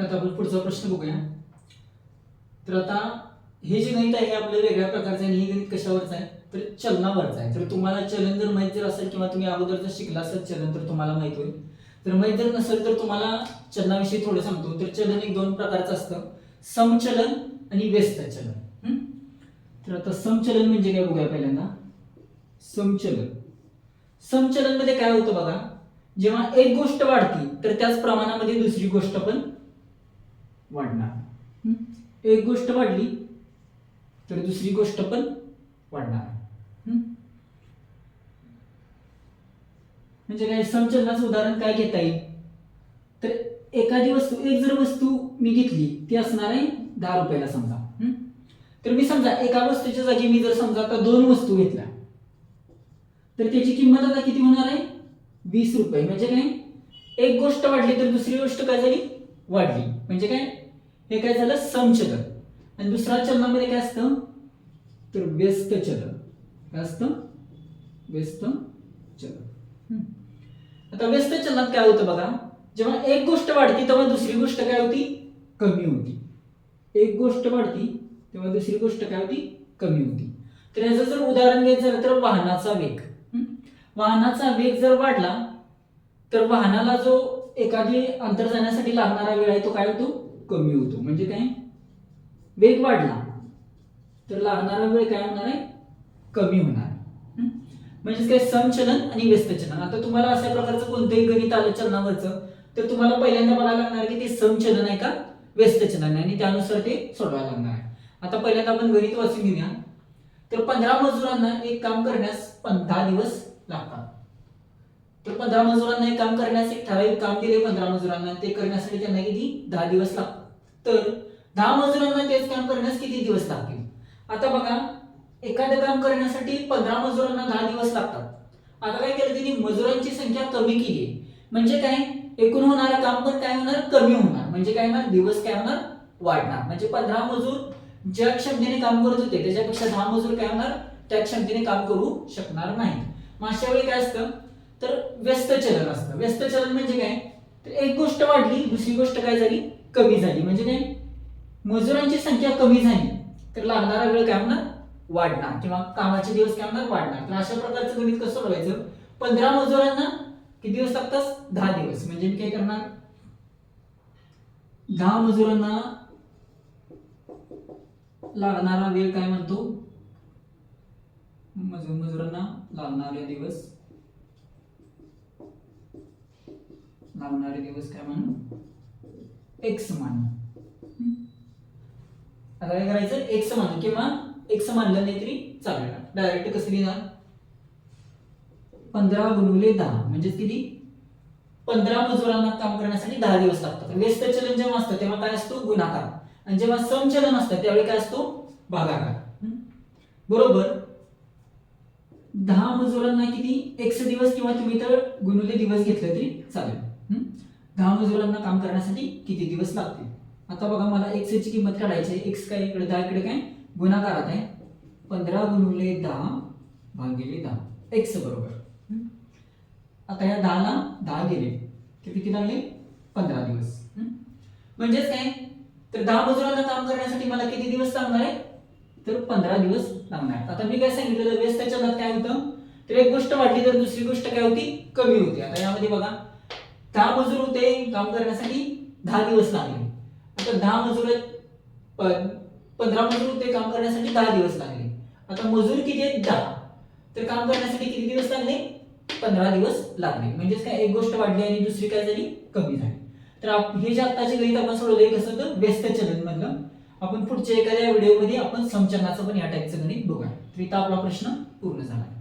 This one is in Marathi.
तर आता आपण पुढचा प्रश्न बघूया. तर आता हे जे गणित आहे हे आपलं वेगळ्या प्रकारचं आहे आणि हे गणित कशावरचं आहे? तर चलनावरचं आहे. तर तुम्हाला चलन जर माहीत जर असेल किंवा तुम्ही अगोदर जर शिकला असेल चलन तर तुम्हाला माहीत होईल. तर माहीत जर नसेल तर तुम्हाला चलनाविषयी थोडं सांगतो. तर चलन एक दोन प्रकारचं असतं. समचलन आणि व्यस्त चलन तर आता समचलन म्हणजे काय बघूया पहिल्यांदा. समचलन. समचलनमध्ये काय होतं बघा जेव्हा एक गोष्ट वाढती तर त्याच प्रमाणामध्ये दुसरी गोष्ट पण वाढणार. एक गोष्ट वाढली तर दुसरी गोष्ट पण वाढणार. म्हणजे काय समचलनाचं उदाहरण काय घेता येईल? तर एखादी वस्तू एक जर वस्तू मी घेतली ती असणार आहे दहा रुपयाला समजा. तर मी समजा एका वस्तूच्या जागी मी जर समजा आता दोन वस्तू घेतल्या तर त्याची किंमत आता किती होणार आहे? वीस रुपये. म्हणजे काय एक गोष्ट वाढली तर दुसरी गोष्ट काय झाली? वाढली. म्हणजे काय हे काय झालं? समचलन. आणि दुसऱ्या चलनामध्ये काय असतं? तर व्यस्त चलन. काय असतं? व्यस्त चलन. आता व्यस्त चलनात काय होतं बघा? जेव्हा एक गोष्ट वाढती तेव्हा दुसरी गोष्ट काय होती? कमी होती. एक गोष्ट वाढती तेव्हा दुसरी गोष्ट काय होती? कमी होती. तर याचं जर उदाहरण घ्यायचं झालं तर वाहनाचा वेग. वाहनाचा वेग जर वाढला तर वाहनाला जो एखादी अंतर जाण्यासाठी लागणारा वेळ आहे तो काय होतो? कमी होतो. म्हणजे काय? वेग वाढला. तर लागणारा वेळ काय होणार आहे? कमी होणार. म्हणजेच काय? समचलन आणि व्यस्तचलन. आता तुम्हाला अशा प्रकारचं कोणतंही गणित आलं चलनावरचं तर तुम्हाला पहिल्यांदा मला लागणार की ते समचलन आहे का? व्यस्तचलन आहे. आणि त्यानुसार ते सोडवायला लागणार आहे. आता पहिल्यांदा आपण गणित वाचून घेऊया. तर पंधरा मजुरांना एक काम करण्यास पंधरा दहा दिवस लागतात. तर पंधरा मजुरांना एक काम करण्यास एक ठराविक काम दिले पंधरा मजुरांना ते करण्यासाठी त्यांना किती? दहा दिवस लागतात तर दहा मजुरांना तेच काम करण्यास किती दिवस लागतील? आता बघा एखादं काम करण्यासाठी पंधरा मजुरांना दहा दिवस लागतात. आता काय केलं त्यांनी मजुरांची संख्या कमी केली. म्हणजे काय? एकूण होणारं काम पण काय होणार? कमी होणार. म्हणजे काय होणार? दिवस काय होणार? वाढणार. म्हणजे पंधरा मजूर ज्या क्षमतेने काम करत होते त्याच्यापेक्षा दहा मजूर काय होणार? त्या क्षमतेने काम करू शकणार नाही मग अशा वेळी काय असतं? तर व्यस्त चलन असतं. व्यस्त चलन म्हणजे काय? तर एक गोष्ट वाढली दुसरी गोष्ट काय झाली? कमी झाली. म्हणजे काय मजुरांची संख्या कमी झाली. तर लागणारा वेळ काय होणार? वाढणार. किंवा कामाचे दिवस काय होणार? वाढणार. तर अशा प्रकारचं गणित कसं सोडवायचं पंधरा मजुरांना किती दिवस लागतात? दहा दिवस. म्हणजे मी काय करणार? दहा मजुरांना लागणारा वेळ काय म्हणतो? मजूर मजुरांना लागणारे दिवस लावणारे दिवस काय म्हणू? एक्स मानू. आता काय करायचं? एक्स मानू किंवा एक्स मानलं नाही तरी चालेल. डायरेक्ट कसं लिहिणार? पंधरा गुणवले दहा. म्हणजे किती? पंधरा मजुरांना काम करण्यासाठी दहा दिवस लागतात. व्यस्त चलन जेव्हा असतं तेव्हा काय असतो? गुणाकार. आणि जेव्हा समचलन असतं त्यावेळी काय असतो? भागाकार. बरोबर? दहा मजुरांना किती? एक्स दिवस किंवा तुम्ही तर गुणवले दिवस घेतले तरी चालेल. दहा मजुरांना काम करण्यासाठी किती दिवस लागतील? आता बघा मला एक्स ची किंमत काढायची आहे. एक्स काय इकडे दहा इकडे काय? गुणाकारात आहे पंधरा गुणुले दहा भागिले दहा. एक्स बरोबर. आता या दहाला दहा गेले. तर किती लागले? पंधरा दिवस. म्हणजेच काय? तर दहा मजुरांना काम करण्यासाठी मला किती दिवस लागणार आहे? तर पंधरा दिवस लागणार. आता मी काय सांगितलं व्यस्त काय होतं? तर एक गोष्ट वाढली तर दुसरी गोष्ट काय होती? कमी होती. आता यामध्ये बघा दहा मजूर होते काम करण्यासाठी दहा दिवस लागले. आता दहा मजूर आहेत, प- पंधरा मजूर होते काम करण्यासाठी दहा दिवस लागले. आता मजूर किती आहेत? दहा. तर काम करण्यासाठी किती दिवस लागले? पंधरा दिवस लागले. म्हणजेच काय एक गोष्ट वाढली आणि दुसरी काय झाली? कमी झाली. तर आप- हे जे आत्ताचे गणित आपण सोडवले हे कसं तर व्यस्त चलन मधलं आपण पुढच्या एखाद्या व्हिडिओमध्ये आपण समचलनाचं पण या टाईपचं गणित बघूया. तर इथं आपला प्रश्न पूर्ण झाला.